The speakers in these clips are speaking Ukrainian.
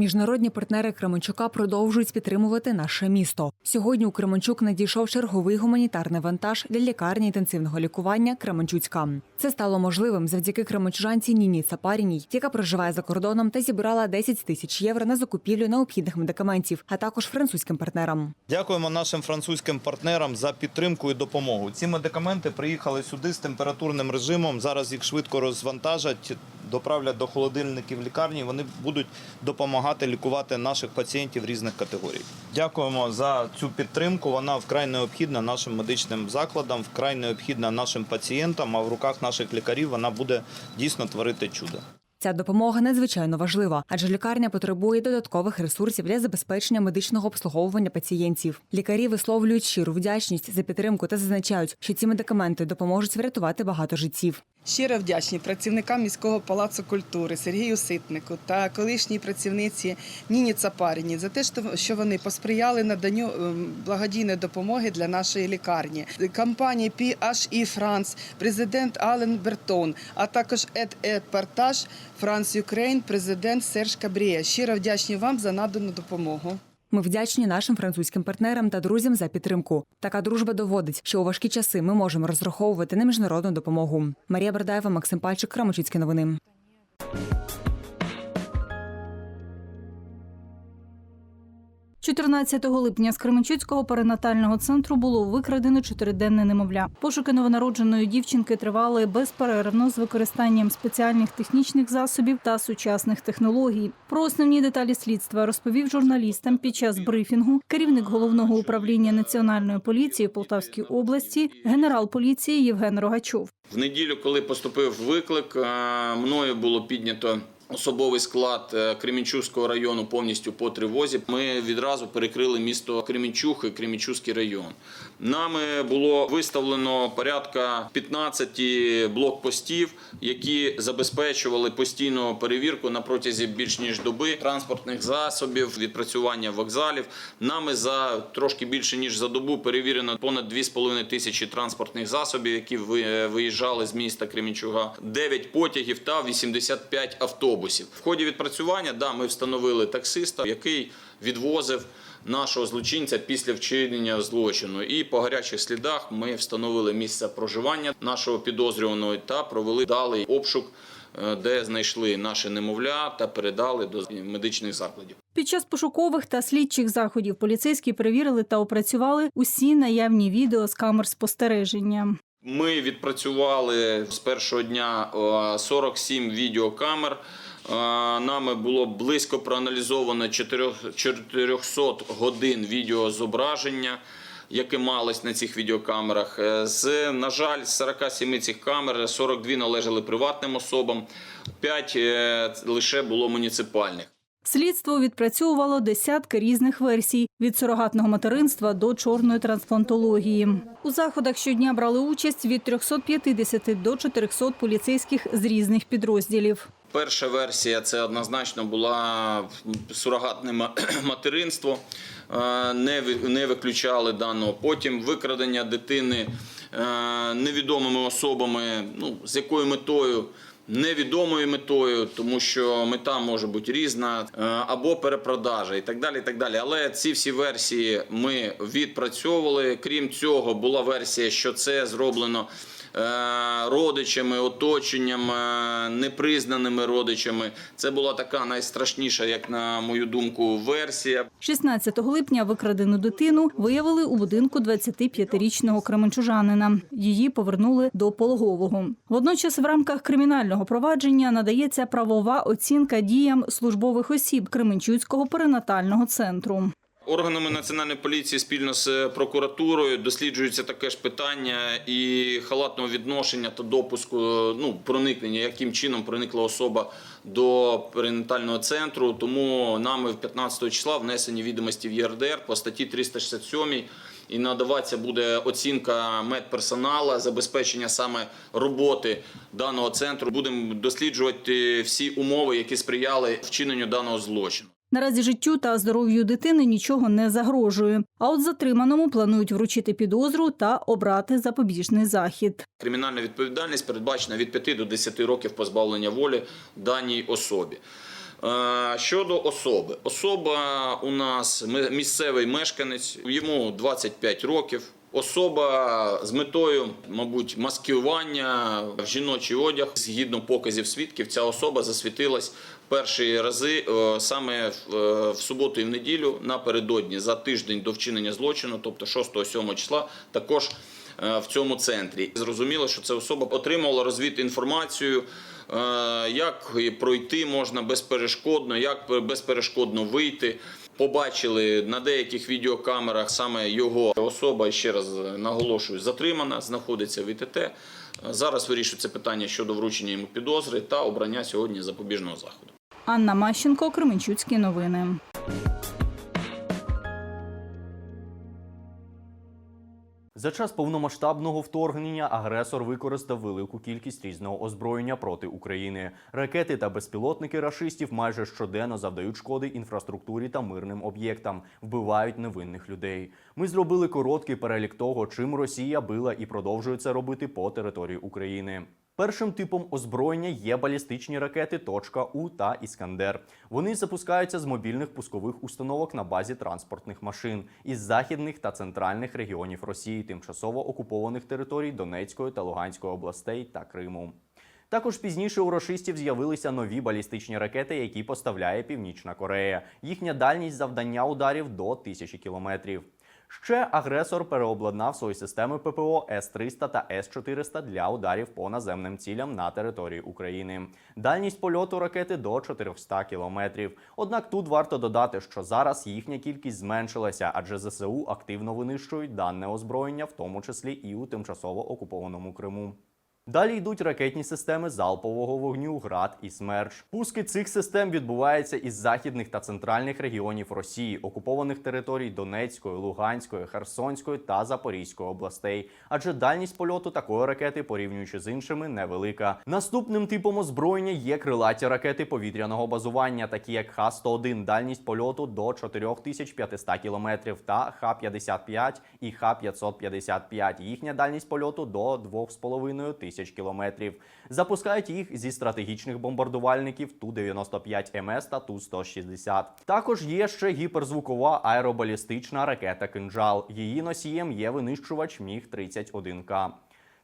Міжнародні партнери Кременчука продовжують підтримувати наше місто. Сьогодні у Кременчук надійшов черговий гуманітарний вантаж для лікарні інтенсивного лікування Кременчуцька. Це стало можливим завдяки кременчужанці Ніні Цапаріній, яка проживає за кордоном та зібрала 10 тисяч євро на закупівлю необхідних медикаментів, а також французьким партнерам. Дякуємо нашим французьким партнерам за підтримку і допомогу. Ці медикаменти приїхали сюди з температурним режимом. Зараз їх швидко розвантажать, доправлять до холодильників лікарні. Вони будуть допомагати лікувати наших пацієнтів різних категорій. Дякуємо за цю підтримку. Вона вкрай необхідна нашим медичним закладам, вкрай необхідна нашим пацієнтам. А в руках наших лікарів вона буде дійсно творити чудо. Ця допомога надзвичайно важлива, адже лікарня потребує додаткових ресурсів для забезпечення медичного обслуговування пацієнтів. Лікарі висловлюють щиру вдячність за підтримку та зазначають, що ці медикаменти допоможуть врятувати багато життів. Щиро вдячні працівникам міського палацу культури Сергію Ситнику та колишній працівниці Ніні Цапаріні за те, що- вони посприяли наданню ем, благодійної допомоги для нашої лікарні. Компанії PHE France, президент Ален Бертон, а також Ед Епартаж Франс Юкрейн, президент Серж Кабріє. Щиро вдячні вам за надану допомогу. Ми вдячні нашим французьким партнерам та друзям за підтримку. Така дружба доводить, що у важкі часи ми можемо розраховувати на міжнародну допомогу. Марія Бердаєва, Максим Пальчик, Крамочицькі новини. 14 липня з Кременчуцького перинатального центру було викрадено чотириденне немовля. Пошуки новонародженої дівчинки тривали безперервно з використанням спеціальних технічних засобів та сучасних технологій. Про основні деталі слідства розповів журналістам під час брифінгу керівник головного управління національної поліції в Полтавській області, генерал поліції Євген Рогачов. В неділю, коли поступив виклик, е, мною було піднято. Особовий склад е, Кремінчуського району повністю по тривозі. Ми відразу перекрили місто Кремінчух і Кремінчуський район. Нами було виставлено порядка 15 блокпостів, які забезпечували постійну перевірку на протязі більш ніж доби транспортних засобів, відпрацювання вокзалів. Нами за трошки більше ніж за добу перевірено понад 2,5 тисячі транспортних засобів, які ви- виїжджали з міста Кремінчуга, 9 потягів та 85 автобусів. В ході відпрацювання да, ми встановили таксиста, який відвозив нашого злочинця після вчинення злочину. І по гарячих слідах ми встановили місце проживання нашого підозрюваного та провели далий обшук, е, де знайшли наше немовля та передали до медичних закладів. Під час пошукових та слідчих заходів поліцейські перевірили та опрацювали усі наявні відео з камер спостереження. Ми відпрацювали з першого дня е, 47 відеокамер. Е, Нами було близько проаналізовано 4 400 годин відеозображення, яке малось на цих відеокамерах. Е, З, на жаль, з 47 цих камер 42 належали приватним особам, 5 лише було муніципальних. Слідство відпрацьовувало десятки різних версій від сурогатного материнства до чорної трансплантології. У заходах щодня брали участь від 350 до 400 поліцейських з різних підрозділів. Перша версія це однозначно була сурогатне материнство. Е, Не, виключали даного. Потім викрадення дитини е, невідомими особами, ну, з якою метою. Невідомою метою, тому що мета може бути різна, е, або перепродажа і так далі. і так далі. Але ці всі версії ми відпрацьовували. Крім цього, була версія, що це зроблено родичами, оточенням, е, непризнаними родичами. Це була така найстрашніша, як на мою думку, версія. 16 липня викрадену дитину виявили у будинку 25-річного кременчужанина. Її повернули до пологового. Водночас, в рамках кримінального провадження надається правова оцінка діям службових осіб Кременчуцького перинатального центру. Органами національної поліції спільно з прокуратурою досліджується таке ж питання і халатного відношення та допуску ну проникнення, яким чином проникла особа до перинатального центру. Тому нами в 15 числа внесені відомості в ЄРДР по статті 367 і надаватися буде оцінка медперсонала, забезпечення саме роботи даного центру. Будемо досліджувати всі умови, які сприяли вчиненню даного злочину. Наразі життю та здоров'ю дитини нічого не загрожує. А от затриманому планують вручити підозру та обрати запобіжний захід. Кримінальна відповідальність передбачена від 5 до 10 років позбавлення волі даній особі. Е, Щодо особи, особа у нас місцевий мешканець, йому 25 років. Особа з метою, мабуть, маскування в жіночий одяг, згідно показів свідків, ця особа засвітилась перші рази е, саме в, е, суботу і в неділю напередодні за тиждень до вчинення злочину, тобто 6-7 числа, також е, в цьому центрі. Зрозуміло, що ця особа отримувала розвідку інформацію, як пройти можна безперешкодно, як безперешкодно вийти. Побачили на деяких відеокамерах саме його особа, ще раз наголошую, затримана, знаходиться в ІТТ. Зараз вирішується питання щодо вручення йому підозри та обрання сьогодні запобіжного заходу. Анна Мащенко, Кременчуцькі новини. За час повномасштабного вторгнення агресор використав велику кількість різного озброєння проти України. Ракети та безпілотники рашистів майже щоденно завдають шкоди інфраструктурі та мирним об'єктам, вбивають невинних людей. Ми зробили короткий перелік того, чим Росія била і продовжує це робити по території України. Першим типом озброєння є балістичні ракети «Точка У» та Іскандер. Вони запускаються з мобільних пускових установок на базі транспортних машин із західних та центральних регіонів Росії, тимчасово окупованих територій Донецької та Луганської областей та Криму. Також пізніше у рашистів з'явилися нові балістичні ракети, які поставляє Північна Корея. Їхня дальність завдання ударів до тисячі кілометрів. Ще агресор переобладнав свої системи ППО С-300 та С-400 для ударів по наземним цілям на території України. Дальність польоту ракети до 400 кілометрів. Однак тут варто додати, що зараз їхня кількість зменшилася, адже ЗСУ активно винищують дане озброєння, в тому числі і у тимчасово окупованому Криму. Далі йдуть ракетні системи залпового вогню ГРАД і СМЕРШ. Пуски цих систем відбуваються із західних та центральних регіонів Росії, окупованих територій Донецької, Луганської, Херсонської та Запорізької областей. Адже дальність польоту такої ракети, порівнюючи з іншими, невелика. Наступним типом озброєння є крилаті ракети повітряного базування, такі як Х-101, дальність польоту до 4500 кілометрів, та Х-55 і Х-555. Їхня дальність польоту до 2,5 тисяч кілометрів. Запускають їх зі стратегічних бомбардувальників Ту-95 МС та Ту-160. Також є ще гіперзвукова аеробалістична ракета «Кинжал». Її носієм є винищувач Міг-31К.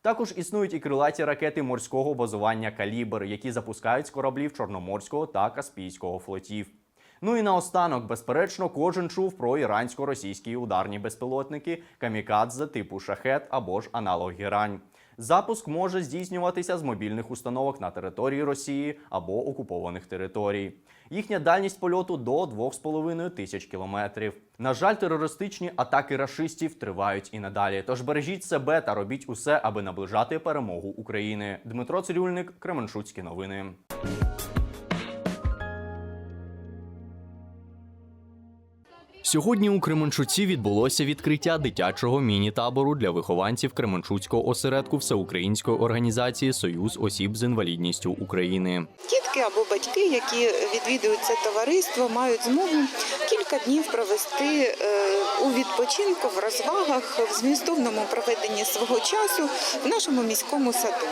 Також існують і крилаті ракети морського базування Калібр, які запускають з кораблів Чорноморського та Каспійського флотів. Ну і наостанок, безперечно, кожен чув про ірансько-російські ударні безпілотники камікадзе типу шахет або ж аналог герань. Запуск може здійснюватися з мобільних установок на території Росії або окупованих територій. Їхня дальність польоту до 2,5 тисяч кілометрів. На жаль, терористичні атаки рашистів тривають і надалі. Тож бережіть себе та робіть усе, аби наближати перемогу України. Дмитро Цирюльник, Кременчуцькі новини. Сьогодні у Кременчуці відбулося відкриття дитячого міні-табору для вихованців Кременчуцького осередку всеукраїнської організації Союз осіб з інвалідністю України. Дітки або батьки, які відвідують це товариство, мають змогу кілька днів провести е, у відпочинку, в розвагах, в змістовному проведенні свого часу в нашому міському саду.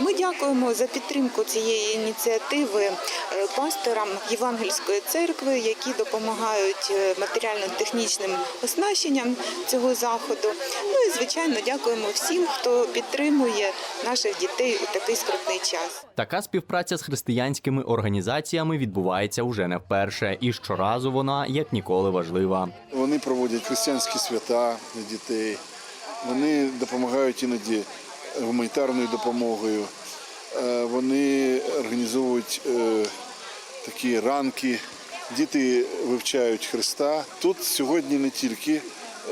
Ми дякуємо за підтримку цієї ініціативи е, пасторам Євангельської церкви, які допомагають е, матеріально-технічним оснащенням цього заходу. Ну і звичайно дякуємо всім, хто підтримує наших дітей у такий скрутний час. Така співпраця з християнськими організаціями відбувається уже не вперше, і щоразу вона як ніколи важлива. Вони проводять християнські свята для дітей, вони допомагають іноді гуманітарною допомогою, Е, вони організовують е, такі ранки, діти вивчають Христа. Тут сьогодні не тільки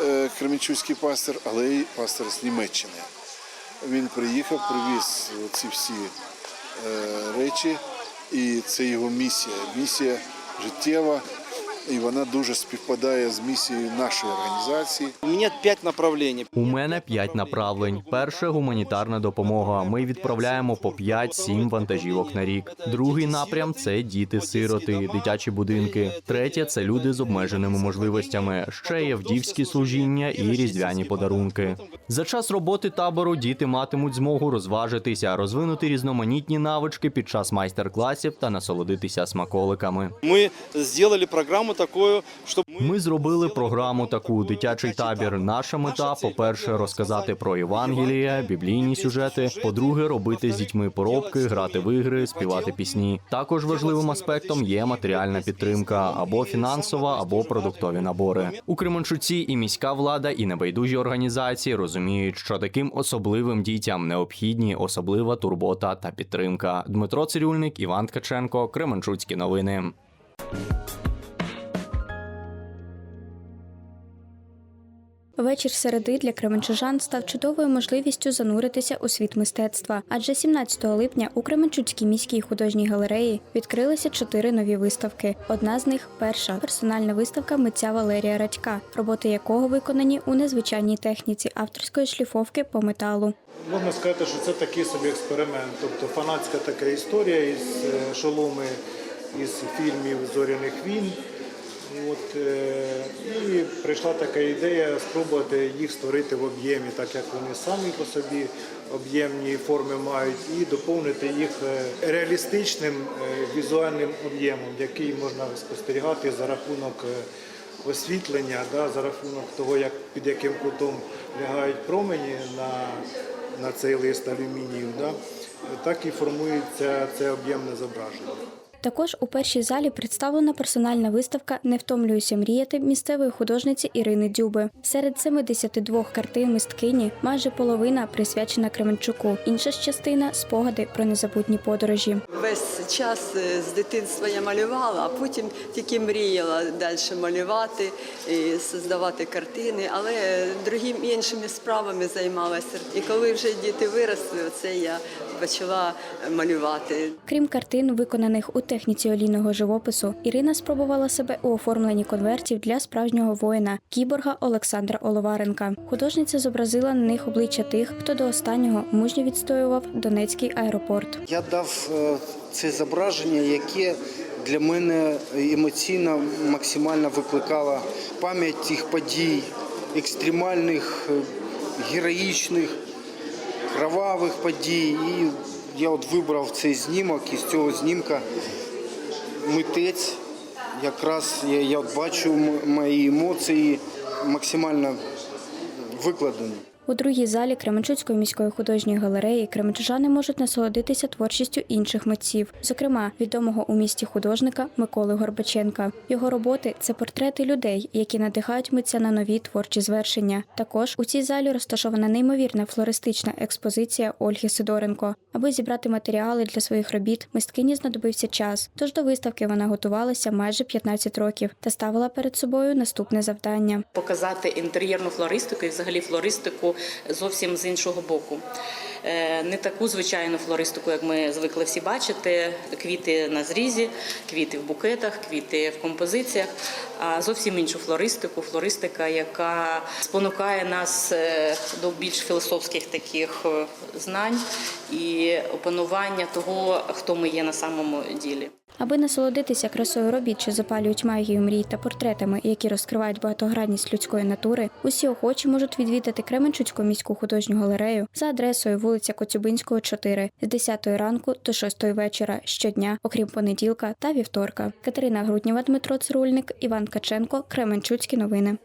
е, кременчуцький пастор, але й пастор з Німеччини. Він приїхав, привіз ці всі речі, і це його місія. Місія життєва і вона дуже співпадає з місією нашої організації. У меня пять направлений. У мене п'ять направлень. Перше гуманітарна допомога. Ми відправляємо по 5-7 вантажівок на рік. Другий напрям це діти-сироти, дитячі будинки. Третє це люди з обмеженими можливостями. Ще є вдівські служіння і різдвяні подарунки. За час роботи табору діти матимуть змогу розважитися, розвинути різноманітні навички під час майстер-класів та насолодитися смаколиками. Мы сделали программу такую, чтобы Ми зробили програму таку дитячий табір. Наша мета, по-перше, розказати про Євангелія, біблійні сюжети. По-друге, робити з дітьми поробки, грати в ігри, співати пісні. Також важливим аспектом є матеріальна підтримка або фінансова, або продуктові набори. У Кременчуці і міська влада, і небайдужі організації розуміють, що таким особливим дітям необхідні особлива турбота та підтримка. Дмитро Цирюльник, Іван Ткаченко, Кременчуцькі новини. Вечір середи для кременчужан став чудовою можливістю зануритися у світ мистецтва. Адже 17 липня у Кременчуцькій міській художній галереї відкрилися чотири нові виставки. Одна з них перша персональна виставка митця Валерія Радька, роботи якого виконані у незвичайній техніці авторської шліфовки по металу. Можна сказати, що це такий собі експеримент. Тобто фанатська така історія із е, шоломи із фільмів Зоряних війн. От, е, і прийшла така ідея спробувати їх створити в об'ємі, так як вони самі по собі об'ємні форми мають, і доповнити їх е, реалістичним е, візуальним об'ємом, який можна спостерігати за рахунок освітлення, да, за рахунок того, як під яким кутом лягають промені на, на цей лист алюмінію, да, так і формується це об'ємне зображення. Також у першій залі представлена персональна виставка Не втомлююся мріяти місцевої художниці Ірини Дюби. Серед 72 картин мисткині майже половина присвячена Кременчуку. Інша ж частина спогади про незабутні подорожі. Весь час е, з дитинства я малювала, а потім тільки мріяла далі малювати, і создавати картини, але другим іншими справами займалася. І коли вже діти виросли, оце я почала малювати. Крім картин, виконаних у техніці олійного живопису, Ірина спробувала себе у оформленні конвертів для справжнього воїна кіборга Олександра Оловаренка. Художниця зобразила на них обличчя тих, хто до останнього мужньо відстоював Донецький аеропорт. я дав е, це зображення, яке для мене емоційно максимально викликало пам'ять тих подій, екстремальних, е, героїчних, кровавих подій. І я от вибрав цей знімок, і з цього знімка митець. Якраз я, я бачу мої емоції максимально викладені. У другій залі Кременчуцької міської художньої галереї кременчужани можуть насолодитися творчістю інших митців, зокрема відомого у місті художника Миколи Горбаченка. Його роботи це портрети людей, які надихають митця на нові творчі звершення. Також у цій залі розташована неймовірна флористична експозиція Ольги Сидоренко. Аби зібрати матеріали для своїх робіт, мисткині знадобився час. Тож до виставки вона готувалася майже 15 років та ставила перед собою наступне завдання. показати інтер'єрну флористику і взагалі флористику зовсім з іншого боку. Е, Не таку звичайну флористику, як ми звикли всі бачити: квіти на зрізі, квіти в букетах, квіти в композиціях, а зовсім іншу флористику, флористика, яка спонукає нас е, до більш філософських таких е, знань і опанування того, хто ми є на самому ділі. Аби насолодитися красою робіт, що запалюють магію мрій та портретами, які розкривають багатогранність людської натури, усі охочі можуть відвідати Кременчуцьку міську художню галерею за адресою вулиця Коцюбинського, 4, з 10 ранку до 6 вечора щодня, окрім понеділка та вівторка. Катерина Грудніва, Дмитро Цирульник, Іван Каченко, Кременчуцькі новини.